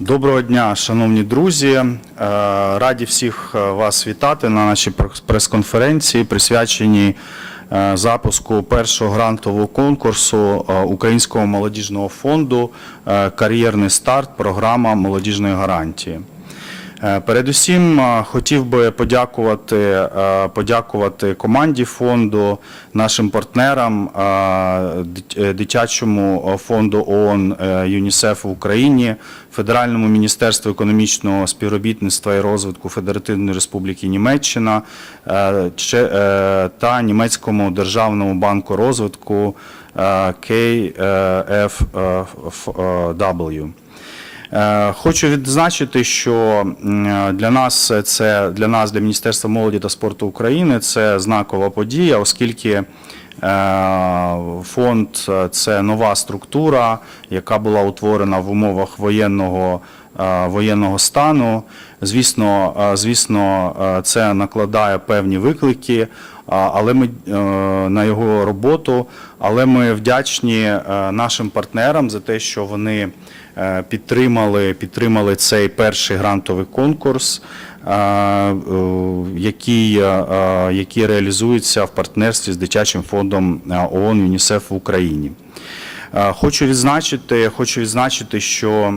Доброго дня, шановні друзі. Е, Раді всіх е, вас вітати на нашій прес- прес-конференції, присвяченій е, запуску першого грантового конкурсу Українського молодіжного фонду Кар'єрний старт. Програма молодіжної гарантії. Е, Передусім е, хотів би подякувати, е, подякувати команді фонду, нашим партнерам, дит- дитячому фонду ООН ЮНІСЕФ в Україні, Федеральному міністерству економічного співробітництва і розвитку Федеративної Республіки Німеччина та Німецькому державному банку розвитку KfW. Е, Хочу відзначити, що для нас це для нас, для Міністерства молоді та спорту України, це знакова подія, оскільки е, фонд е, це нова структура, яка була утворена в умовах воєнного. е, Воєнного стану, звісно, звісно, це накладає певні виклики, але ми е, на його роботу. Але ми вдячні е, нашим партнерам за те, що вони е, підтримали, підтримали цей перший грантовий конкурс, який, який реалізується в партнерстві з дитячим фондом ООН ЮНІСЕФ в Україні. Хочу відзначити, хочу відзначити, що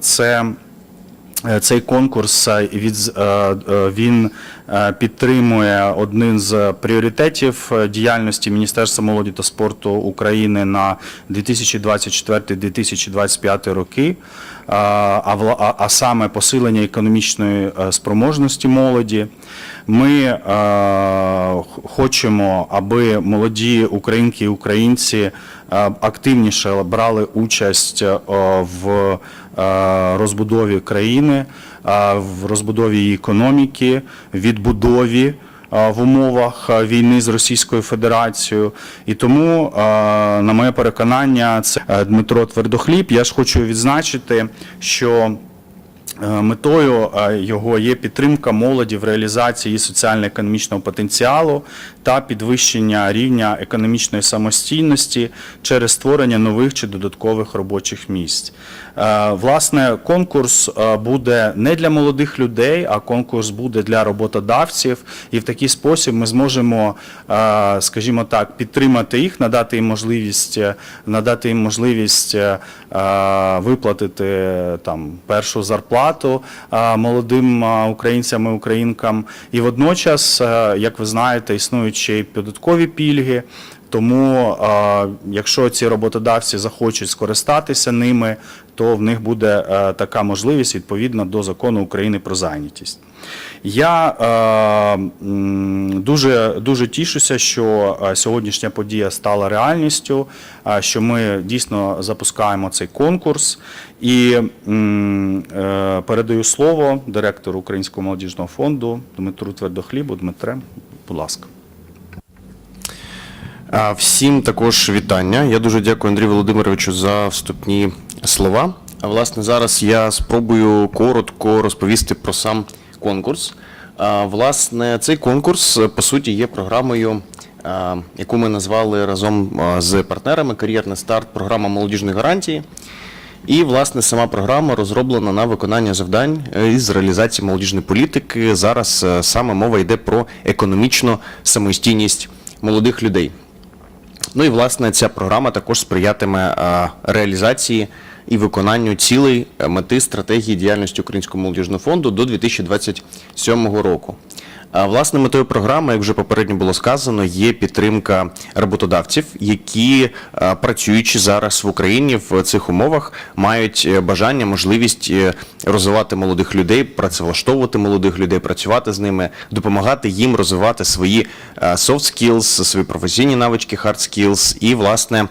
це. Е, Цей конкурс е, від, е, він підтримує один з пріоритетів діяльності Міністерства молоді та спорту України на 2024-2025 роки, а, саме посилення економічної спроможності молоді. Ми хочемо, аби молоді українки і українці активніше брали участь е, в е, розбудові країни, е, в розбудові її економіки, відбудові е, в умовах е, війни з Російською Федерацією. І тому, е, на моє переконання, це е, Дмитро Твердохліб. Я ж хочу відзначити, що Е, Метою е, його є підтримка молоді в реалізації соціально-економічного потенціалу та підвищення рівня економічної самостійності через створення нових чи додаткових робочих місць. Е, Власне, конкурс е, буде не для молодих людей, а конкурс буде для роботодавців, і в такий спосіб ми зможемо, е, скажімо так, підтримати їх, надати їм можливість, е, надати їм можливість е, е, виплатити там першу зарплату е, молодим українцям і українкам. І водночас, як ви знаєте, існують ще й податкові пільги. Тому, якщо ці роботодавці захочуть скористатися ними, то в них буде е, така можливість відповідно до закону України про зайнятість. Я е, дуже, дуже тішуся, що е, сьогоднішня подія стала реальністю, що ми дійсно запускаємо цей конкурс. І передаю слово директору Українського молодіжного фонду Дмитру Твердохлібу. Дмитре, будь ласка. Всім також вітання. Я дуже дякую Андрію Володимировичу за вступні слова. А власне зараз я спробую коротко розповісти про сам конкурс. А, Власне, цей конкурс е, по суті є програмою, а, яку ми назвали разом з партнерами Кар'єрний старт, програма молодіжної гарантії. І, власне, сама програма розроблена на виконання завдань е, із реалізації молодіжної політики. Зараз е, саме мова йде про економічну самостійність молодих людей. Ну і власне ця програма також сприятиме е, реалізації і виконанню цілей е, мети стратегії діяльності Українського молодіжного фонду до 2027 року. Власне, метою програми, як вже попередньо було сказано, є підтримка роботодавців, які, працюючи зараз в Україні в цих умовах, мають е, бажання, можливість е, розвивати молодих людей, працевлаштовувати молодих людей, працювати з ними, допомагати їм розвивати свої е, soft skills, свої професійні навички, hard skills і, власне,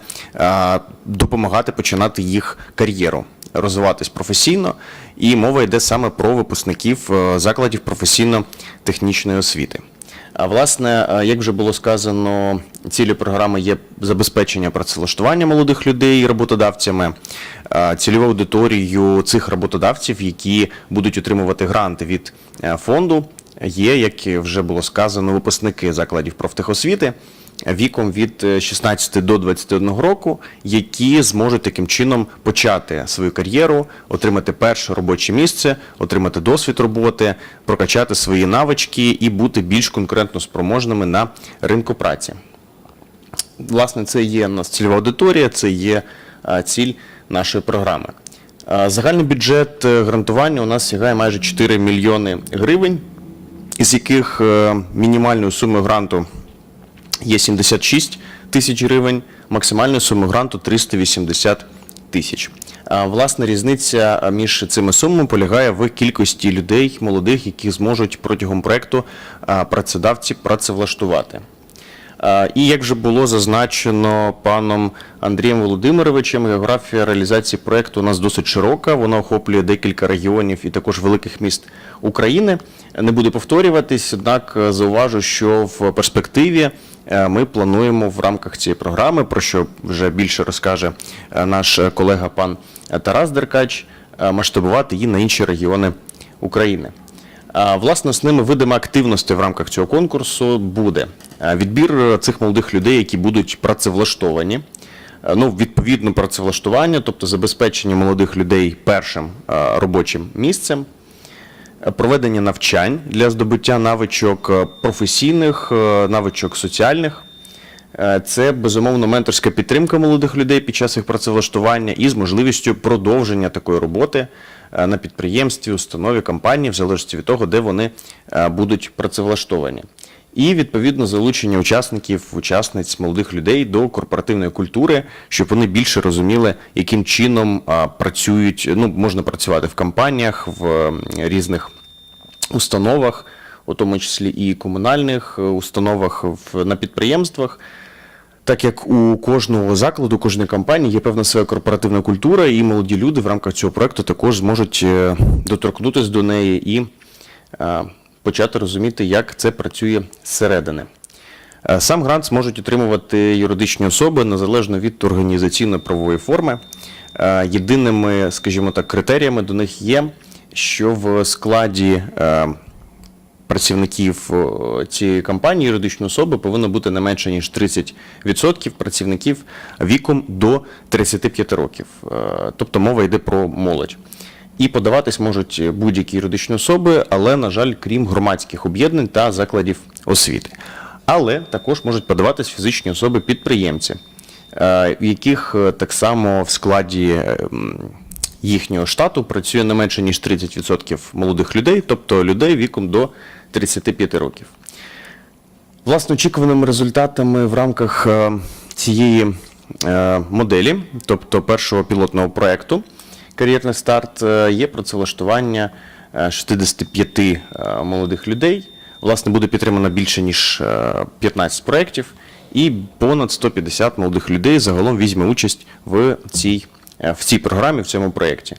допомагати починати їх кар'єру розвиватись професійно, і мова йде саме про випускників е, закладів професійно-технічної освіти. А власне, е, як вже було сказано, цілі програми є забезпечення працевлаштування молодих людей роботодавцями, е, цільовою аудиторією цих роботодавців, які будуть отримувати гранти від фонду, є, як вже було сказано, випускники закладів профтехосвіти. Віком від е, 16 до 21 року, які зможуть таким чином почати свою кар'єру, отримати перше робоче місце, отримати досвід роботи, прокачати свої навички і бути більш конкурентно спроможними на ринку праці. Власне, це є нас цільова аудиторія, це є ціль нашої програми. Загальний бюджет е, грантування у нас сягає майже 4 мільйони гривень, із яких е, мінімальною сумою гранту є 76 тисяч гривень, максимальною сумою гранту 380 тисяч. Власне, різниця між цими сумами полягає в кількості людей молодих, які зможуть протягом проекту працедавці працевлаштувати. І як вже було зазначено паном Андрієм Володимировичем, географія реалізації проекту у нас досить широка. Вона охоплює декілька регіонів і також великих міст України. Не буду повторюватись, однак зауважу, що в перспективі ми плануємо в рамках цієї програми, про що вже більше розкаже е, наш е, колега пан Тарас Деркач, е, масштабувати її на інші регіони України. Власне, основними видами активності в рамках цього конкурсу буде відбір е, цих молодих людей, які будуть працевлаштовані. Е, Ну, відповідно, працевлаштування, тобто забезпечення молодих людей першим е, робочим місцем, Е, проведення навчань для здобуття навичок е, професійних, е, навичок соціальних. Е, Це безумовно менторська підтримка молодих людей під час їх працевлаштування і з можливістю продовження такої роботи е, на підприємстві, установі, компанії, в залежності від того, де вони е, будуть працевлаштовані. І відповідно залучення учасників, учасниць молодих людей до корпоративної культури, щоб вони більше розуміли, яким чином працюють. Ну можна працювати в компаніях, в різних установах, у тому числі і комунальних е, установах на підприємствах. Так як у кожного закладу, кожної компанії є певна своя корпоративна культура, і молоді люди в рамках цього проекту також зможуть е, доторкнутися до неї і е, почати розуміти, як це працює зсередини. Е, Сам грант зможуть отримувати юридичні особи незалежно від організаційно-правової форми. Е, Єдиними, скажімо так, критеріями до них є, що в складі е, працівників цієї компанії, юридичної особи, повинно бути не менше ніж 30% працівників віком до 35 років. Тобто мова йде про молодь. І подаватись можуть будь-які юридичні особи, але, на жаль, крім громадських об'єднань та закладів освіти. Але також можуть подаватись фізичні особи-підприємці, е, в яких е, так само в складі е, їхнього штату працює не менше ніж 30% молодих людей, тобто людей віком до 35 років. Власне, очікуваними результатами в рамках цієї моделі, тобто першого пілотного проекту Кар'єрний старт, е, є працевлаштування е, 65 е, молодих людей. Власне, буде підтримано більше ніж е, 15 проєктів, і понад 150 молодих людей загалом візьме участь в цій, е, в цій програмі, в цьому проєкті.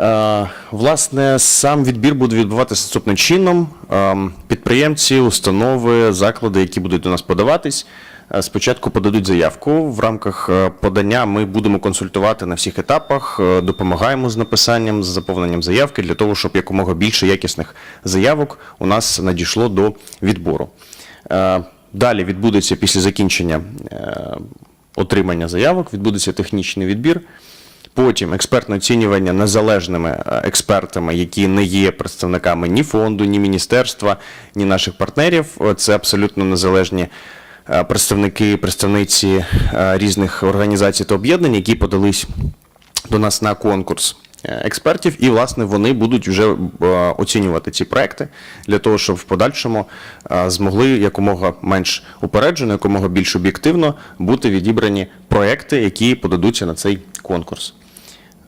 Е, Власне, сам відбір буде відбуватися наступним чином. Е, Підприємці, установи, заклади, які будуть до нас подаватись, е, спочатку подадуть заявку. В рамках е, подання ми будемо консультувати на всіх етапах, е, допомагаємо з написанням, з заповненням заявки для того, щоб якомога більше якісних заявок у нас надійшло до відбору. Е, Далі відбудеться після закінчення е, отримання заявок, відбудеться технічний відбір. Потім експертне оцінювання незалежними е, експертами, які не є представниками ні фонду, ні міністерства, ні наших партнерів. Е, Це абсолютно незалежні е, представники, представниці е, різних організацій та об'єднань, які подались до нас на конкурс е, експертів, і власне вони будуть вже е, оцінювати ці проекти для того, щоб в подальшому е, змогли якомога менш упереджено, якомога більш об'єктивно бути відібрані проекти, які подадуться на цей конкурс.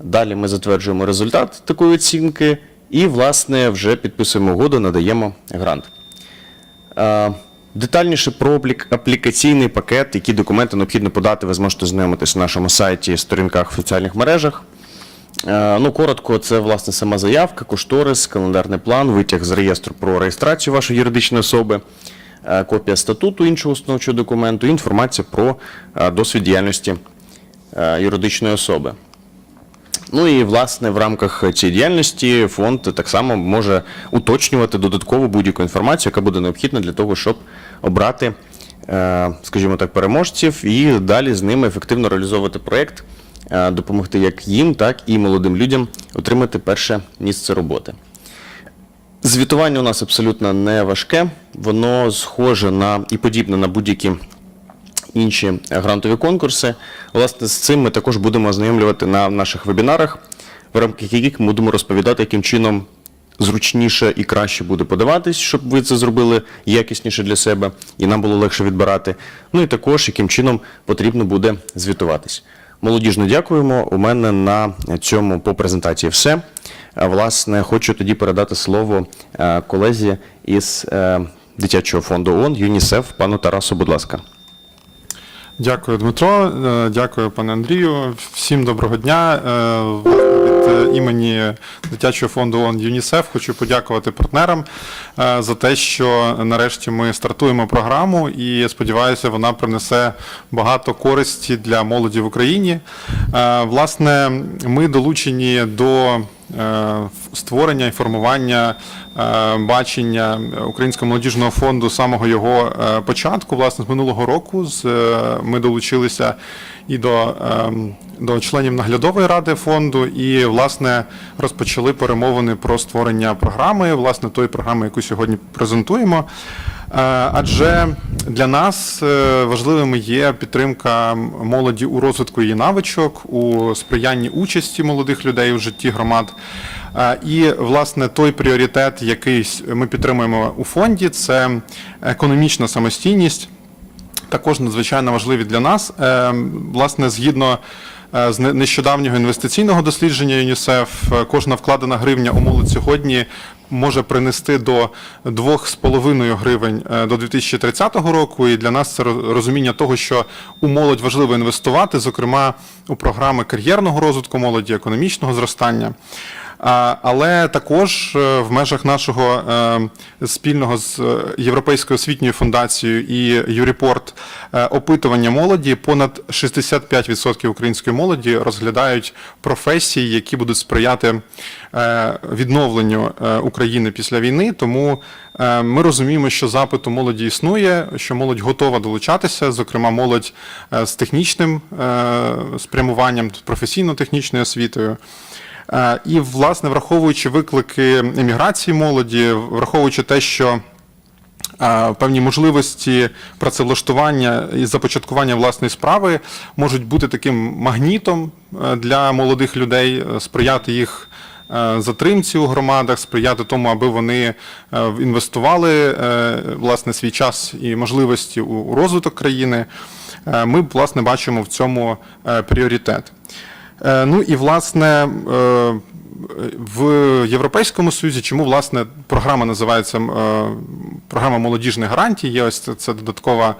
Далі ми затверджуємо результат такої оцінки і, власне, вже підписуємо угоду, надаємо грант. Детальніше про аплікаційний пакет, які документи необхідно подати, ви зможете знайомитись на нашому сайті, сторінках в соціальних мережах. Е, Ну, коротко, це власне сама заявка, кошторис, календарний план, витяг з реєстру про реєстрацію вашої юридичної особи, е, копія статуту іншого установчого документу, інформація про е, досвід діяльності юридичної особи. Ну і власне в рамках цієї діяльності фонд так само може уточнювати додаткову будь-яку інформацію, яка буде необхідна для того, щоб обрати е, скажімо так, переможців, і далі з ними ефективно реалізовувати проєкт, е, допомогти як їм, так і молодим людям отримати перше місце роботи. Звітування у нас абсолютно не важке, воно схоже на і подібне на будь-які інші грантові конкурси. Власне, з цим ми також будемо ознайомлювати на наших вебінарах, в рамках яких ми будемо розповідати, яким чином зручніше і краще буде подаватись, щоб ви це зробили якісніше для себе і нам було легше відбирати. Ну і також яким чином потрібно буде звітуватись. Молодіжно дякуємо. У мене на цьому по презентації все. Власне, хочу тоді передати слово е, колезі із е, дитячого фонду ООН ЮНІСЕФ, пану Тарасу, будь ласка. Дякую, Дмитро. Е, Дякую, пане Андрію. Всім доброго дня. Е, Від імені дитячого фонду ООН ЮНІСЕФ хочу подякувати партнерам е, за те, що нарешті ми стартуємо програму, і сподіваюся, вона принесе багато користі для молоді в Україні. Власне, ми долучені до створення і формування е, бачення Українського молодіжного фонду самого його е, початку. Власне, з минулого року е, ми долучилися і до, е, до членів наглядової ради фонду, і власне розпочали перемовини про створення програми, власне, тої програми, яку сьогодні презентуємо. Адже для нас важливими є підтримка молоді у розвитку її навичок, у сприянні участі молодих людей у житті громад. І власне той пріоритет, який ми підтримуємо у фонді, це економічна самостійність також надзвичайно важливі для нас. Е, Власне, згідно е, з нещодавнього інвестиційного дослідження ЮНІСЕФ, е, кожна вкладена гривня у молодь сьогодні може принести до 2,5 гривень до 2030 року. І для нас це розуміння того, що у молодь важливо інвестувати, зокрема у програми кар'єрного розвитку молоді, економічного зростання. Але також е, в межах нашого е, спільного з е, Європейською освітньою фундацією і Юріпорт опитування молоді понад 65% української молоді розглядають професії, які будуть сприяти відновленню України після війни. Тому ми розуміємо, що запит у молоді існує, що молодь готова долучатися, зокрема молодь з технічним спрямуванням, професійно-технічною освітою. Е, І, власне, враховуючи виклики еміграції молоді, враховуючи те, що е, певні можливості працевлаштування і започаткування власної справи можуть бути таким магнітом е, для молодих людей, сприяти їх затримці у громадах, сприяти тому, аби вони інвестували власне свій час і можливості у розвиток країни. Ми власне бачимо в цьому пріоритет. Е, Ну і власне е, в Європейському Союзі, чому власне програма називається е, програма молодіжних гарантій, є ось це, додаткова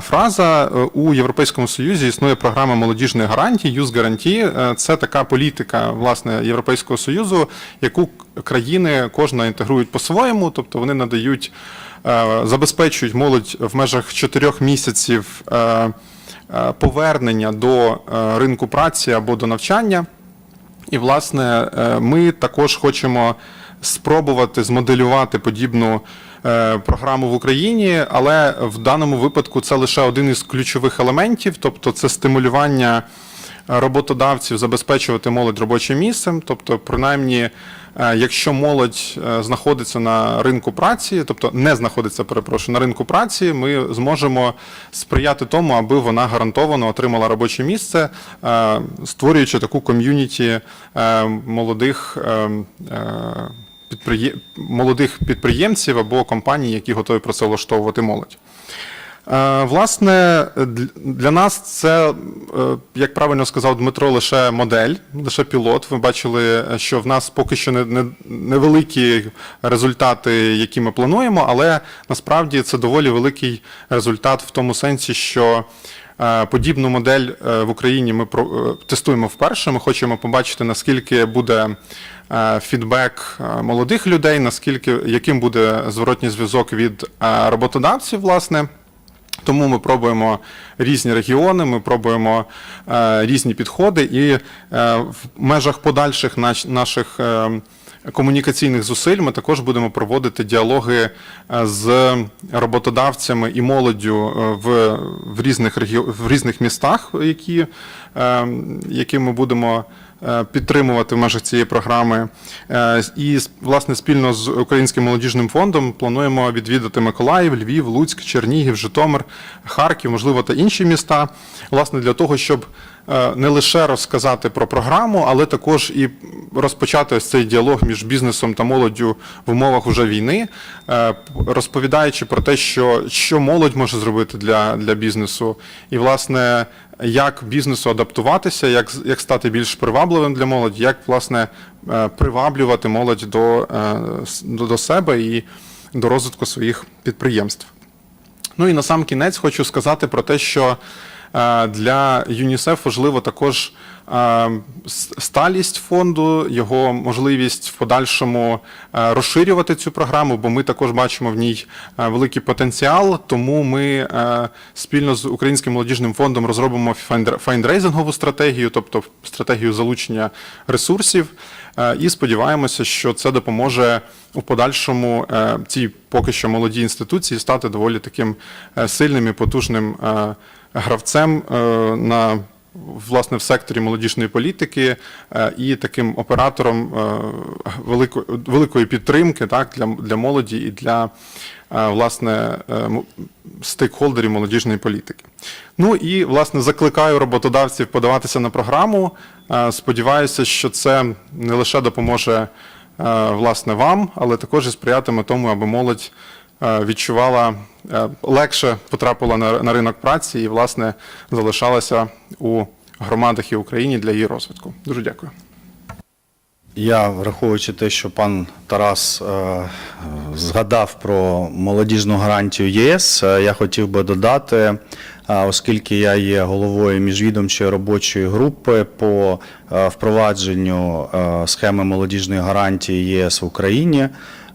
фраза. У Європейському Союзі існує програма молодіжних гарантій, Guarantee. Е, Це така політика власне Європейського Союзу, яку країни кожна інтегрують по-своєму, тобто вони надають, забезпечують молодь в межах чотирьох місяців. Е, Повернення до е, ринку праці або до навчання. І, власне, е, ми також хочемо спробувати змоделювати подібну програму в Україні, але в даному випадку це лише один із ключових елементів, тобто це стимулювання роботодавців забезпечувати молодь робочим місцем, тобто, принаймні, е, якщо молодь е, знаходиться на ринку праці, тобто не знаходиться, перепрошую, на ринку праці, ми зможемо сприяти тому, аби вона гарантовано отримала робоче місце, е, створюючи таку ком'юніті молодих. молодих підприємців або компаній, які готові працевлаштовувати молодь. Е, Власне, для нас це, е, як правильно сказав Дмитро, лише модель, лише пілот. Ви бачили, що в нас поки що не- не- невеликі результати, які ми плануємо, але насправді це доволі великий результат в тому сенсі, що е, подібну модель е, в Україні ми е, тестуємо вперше. Ми хочемо побачити, наскільки буде е, фідбек е, молодих людей, наскільки яким буде зворотній зв'язок від е, роботодавців, власне. Тому ми пробуємо різні регіони, ми пробуємо е, різні підходи, і е, в межах подальших нач- наших е, комунікаційних зусиль ми також будемо проводити діалоги е, з роботодавцями і молоддю е, в, в, різних, регі... в різних містах, які, е, які ми будемо підтримувати в межах цієї програми. Е, І власне спільно з Українським молодіжним фондом плануємо відвідати Миколаїв, Львів, Луцьк, Чернігів, Житомир, Харків, можливо, та інші міста, власне, для того, щоб е, не лише розказати про програму, але також і розпочати ось цей діалог між бізнесом та молоддю в умовах уже війни, е, розповідаючи про те, що, що молодь може зробити для, для бізнесу, і власне як бізнесу адаптуватися, як, як стати більш привабливим для молоді, як власне е, приваблювати молодь до, е, до, до себе і до розвитку своїх підприємств. Ну і на сам кінець хочу сказати про те, що е, для ЮНІСЕФ важливо також сталість фонду, його можливість в подальшому е, розширювати цю програму, бо ми також бачимо в ній е, великий потенціал. Тому ми е, спільно з Українським молодіжним фондом розробимо файндр- файндрейзингову стратегію, тобто стратегію залучення ресурсів. І сподіваємося, що це допоможе у подальшому цій поки що молодій інституції стати доволі таким сильним і потужним гравцем на власне в секторі молодіжної політики е, і таким оператором е, великої, великої підтримки так, для, для молоді і для е, власне стейкхолдерів молодіжної політики. Ну і власне закликаю роботодавців подаватися на програму. Сподіваюся, що це не лише допоможе власне вам, але також і сприятиме тому, аби молодь відчувала е, легше потрапила на, ринок праці і власне залишалася у громадах і Україні для її розвитку. Дуже дякую. Я, враховуючи те, що пан Тарас е, згадав про молодіжну гарантію ЄС, е, я хотів би додати, е, оскільки я є головою міжвідомчої робочої групи по е, впровадженню е, схеми молодіжної гарантії єС в Україні.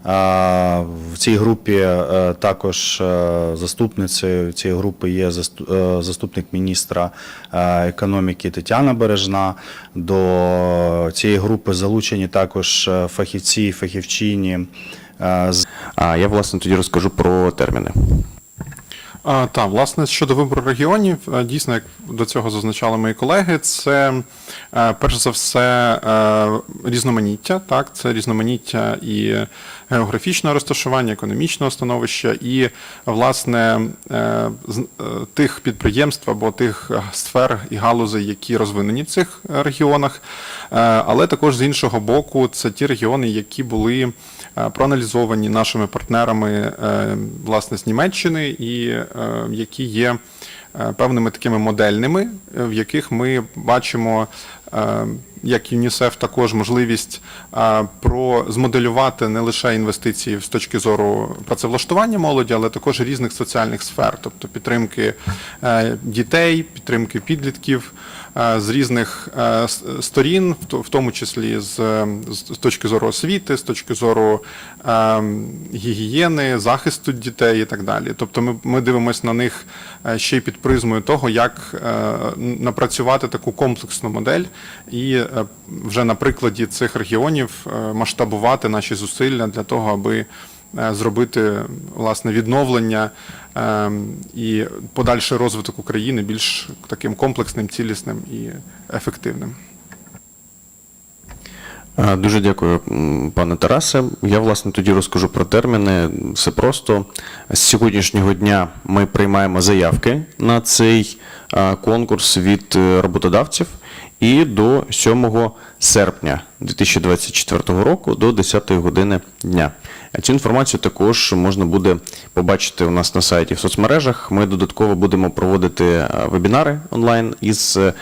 В цій групі е, також е, заступницею цієї групи є е, заступник міністра економіки Тетяна Бережна. До цієї групи залучені також фахівці фахівчині А я власне тоді розкажу про терміни. А, та, власне, щодо вибору регіонів, е, дійсно, як до цього зазначали мої колеги, це е, перш за все е, різноманіття, так, це різноманіття і географічного розташування, економічного становища, і власне тих підприємств або тих сфер і галузей, які розвинені в цих регіонах. Але також з іншого боку, це ті регіони, які були проаналізовані нашими партнерами власне з Німеччини, і які є е, певними такими модельними, е, в яких ми бачимо. е, Як ЮНІСЕФ також можливість е, про змоделювати не лише інвестиції з точки зору працевлаштування молоді, але також різних соціальних сфер, тобто підтримки е, дітей, підтримки підлітків е, з різних е, сторін, в тому числі з, е, з точки зору освіти, з точки зору е, гігієни, захисту дітей і так далі. Тобто ми, ми дивимося на них е, ще й під призмою того, як е, напрацювати таку комплексну модель і е, вже на прикладі цих регіонів е, масштабувати наші зусилля для того, аби е, зробити власне відновлення е, і подальший розвиток України більш таким комплексним, цілісним і ефективним. Е, Дуже дякую, пане Тарасе. Я власне тоді розкажу про терміни. Все просто з сьогоднішнього дня ми приймаємо заявки на цей е, конкурс від е, роботодавців і до 7 серпня 2024 року до 10 години дня. Цю інформацію також можна буде побачити у нас на сайті в соцмережах. Ми додатково будемо проводити е, вебінари онлайн із е,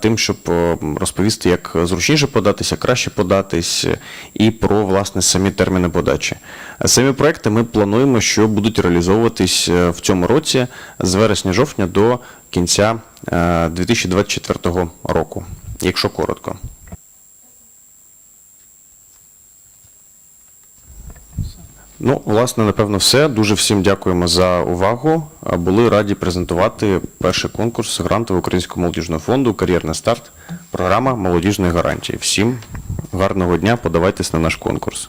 тим, щоб е, розповісти, як зручніше податися, краще податись, і про власне самі терміни подачі. Самі проекти ми плануємо, що будуть реалізовуватись в цьому році з вересня-жовтня до кінця е, 2024 року, якщо коротко. Ну, власне, напевно, все. Дуже всім дякуємо за увагу. Були раді презентувати перший конкурс грантів Українського молодіжного фонду Кар'єрний старт. Програма молодіжної гарантії. Всім Гарного дня, подавайтесь на наш конкурс.